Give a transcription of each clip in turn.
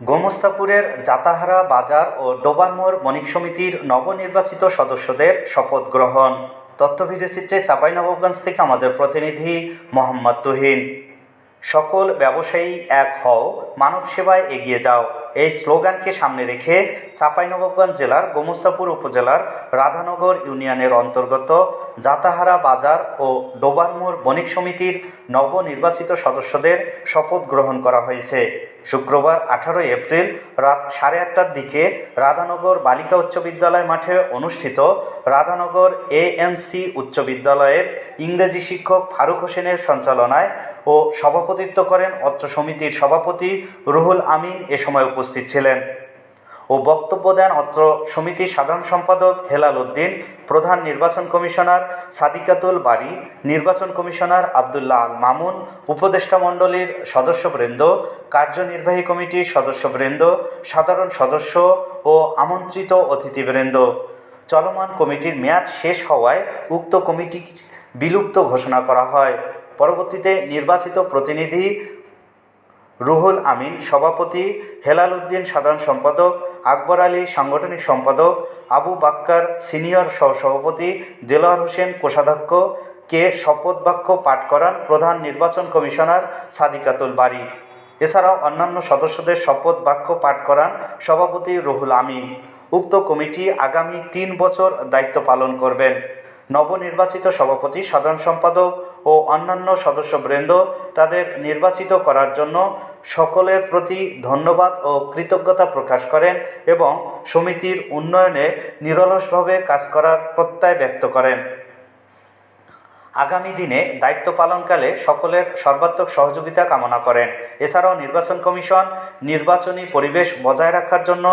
গোমস্তাপুরের জাতাহারা বাজার ও ডোবারমোড় বণিক সমিতির নবনির্বাচিত সদস্যদের শপথ গ্রহণ। তথ্য ভিডিও চিত্রে চাঁপাইনবাবগঞ্জ থেকে আমাদের প্রতিনিধি মোহাম্মদ তুহিন। সকল ব্যবসায়ী এক হও, মানব সেবায় এগিয়ে যাও। এই স্লোগানকে সামনে রেখে চাঁপাইনবাবগঞ্জ জেলার গোমস্তাপুর উপজেলার রাধানগর ইউনিয়নের অন্তর্গত জাতাহারা বাজার ও ডোবারমোড় বণিক সমিতির নবনির্বাচিত সদস্যদের শপথ গ্রহণ করা হয়েছে। শুক্রবার আঠারোই এপ্রিল রাত সাড়ে আটটার দিকে রাধানগর বালিকা উচ্চ বিদ্যালয় মাঠে অনুষ্ঠিত রাধানগর এএনসি উচ্চ বিদ্যালয়ের ইংরেজি শিক্ষক ফারুক হোসেনের সঞ্চালনায় ও সভাপতিত্ব করেন অত্র সমিতির সভাপতি রুহুল আমিন এ সময় উপস্থিত ছিলেন। ও বক্তব্য দেন অত্র সমিতির সাধারণ সম্পাদক হেলাল উদ্দিন, প্রধান নির্বাচন কমিশনার সাদিকাতুল বারি, নির্বাচন কমিশনার আবদুল্লাহ আল মামুন, উপদেষ্টা মণ্ডলীর সদস্যবৃন্দ, কার্যনির্বাহী কমিটির সদস্যবৃন্দ, সাধারণ সদস্য ও আমন্ত্রিত অতিথিবৃন্দ। চলমান কমিটির মেয়াদ শেষ হওয়ায় উক্ত কমিটি বিলুপ্ত ঘোষণা করা হয়। পরবর্তীতে নির্বাচিত প্রতিনিধি রুহুল আমিন, সভাপতি, হেলাল উদ্দিন সাধারণ সম্পাদক, আকবর আলী সাংগঠনিক সম্পাদক, আবু বাক্কার সিনিয়র সহসভাপতি, দেলোয়ার হোসেন কোষাধ্যক্ষ, কে শপথ বাক্য পাঠ করান প্রধান নির্বাচন কমিশনার সাদিকাতুল বারি। এছাড়াও অন্যান্য সদস্যদের শপথ বাক্য পাঠ করান সভাপতি রুহুল আমিন। উক্ত কমিটি আগামী তিন বছর দায়িত্ব পালন করবেন। নবনির্বাচিত সভাপতি, সাধারণ সম্পাদক ও অন্যান্য সদস্যবৃন্দ তাদের নির্বাচিত করার জন্য সকলের প্রতি ধন্যবাদ ও কৃতজ্ঞতা প্রকাশ করেন এবং সমিতির উন্নয়নে নিরলসভাবে কাজ করার প্রত্যয় ব্যক্ত করেন। আগামী দিনে দায়িত্ব পালনকালে সকলের সর্বাত্মক সহযোগিতা কামনা করেন। এছাড়াও নির্বাচন কমিশন নির্বাচনী পরিবেশ বজায় রাখার জন্য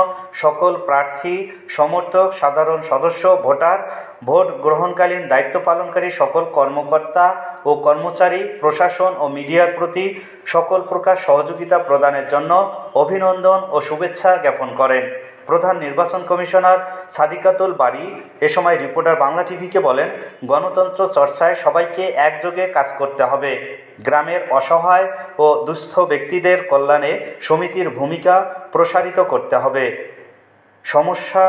সকল প্রার্থী, সমর্থক, সাধারণ সদস্য, ভোটার ভোট গ্রহণকালীন দায়িত্ব পালনকারী সকল কর্মকর্তা ও কর্মচারী, প্রশাসন ও মিডিয়ার প্রতি সকল প্রকার সহযোগিতা প্রদানের জন্য অভিনন্দন ও শুভেচ্ছা জ্ঞাপন করেন। প্রধান নির্বাচন কমিশনার সাদিকাতুল বারি এ সময় রিপোর্টার বাংলা টিভিকে বলেন, গণতন্ত্র চর্চায় সবাইকে একযোগে কাজ করতে হবে। গ্রামের অসহায় ও দুস্থ ব্যক্তিদের কল্যাণে সমিতির ভূমিকা প্রসারিত করতে হবে। সমস্যা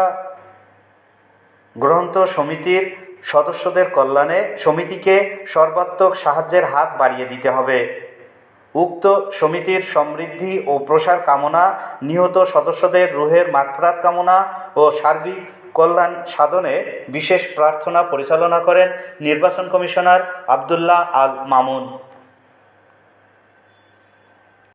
গ্রন্থ সমিতির সদস্যদের কল্যাণে সমিতিকে সর্বাত্মক সাহায্যের হাত বাড়িয়ে দিতে হবে। উক্ত সমিতির সমৃদ্ধি ও প্রসার কামনা, নিহত সদস্যদের রুহের মাগফরাত কামনা ও সার্বিক কল্যাণ সাধনে বিশেষ প্রার্থনা পরিচালনা করেন নির্বাচন কমিশনার আবদুল্লাহ আল মামুন।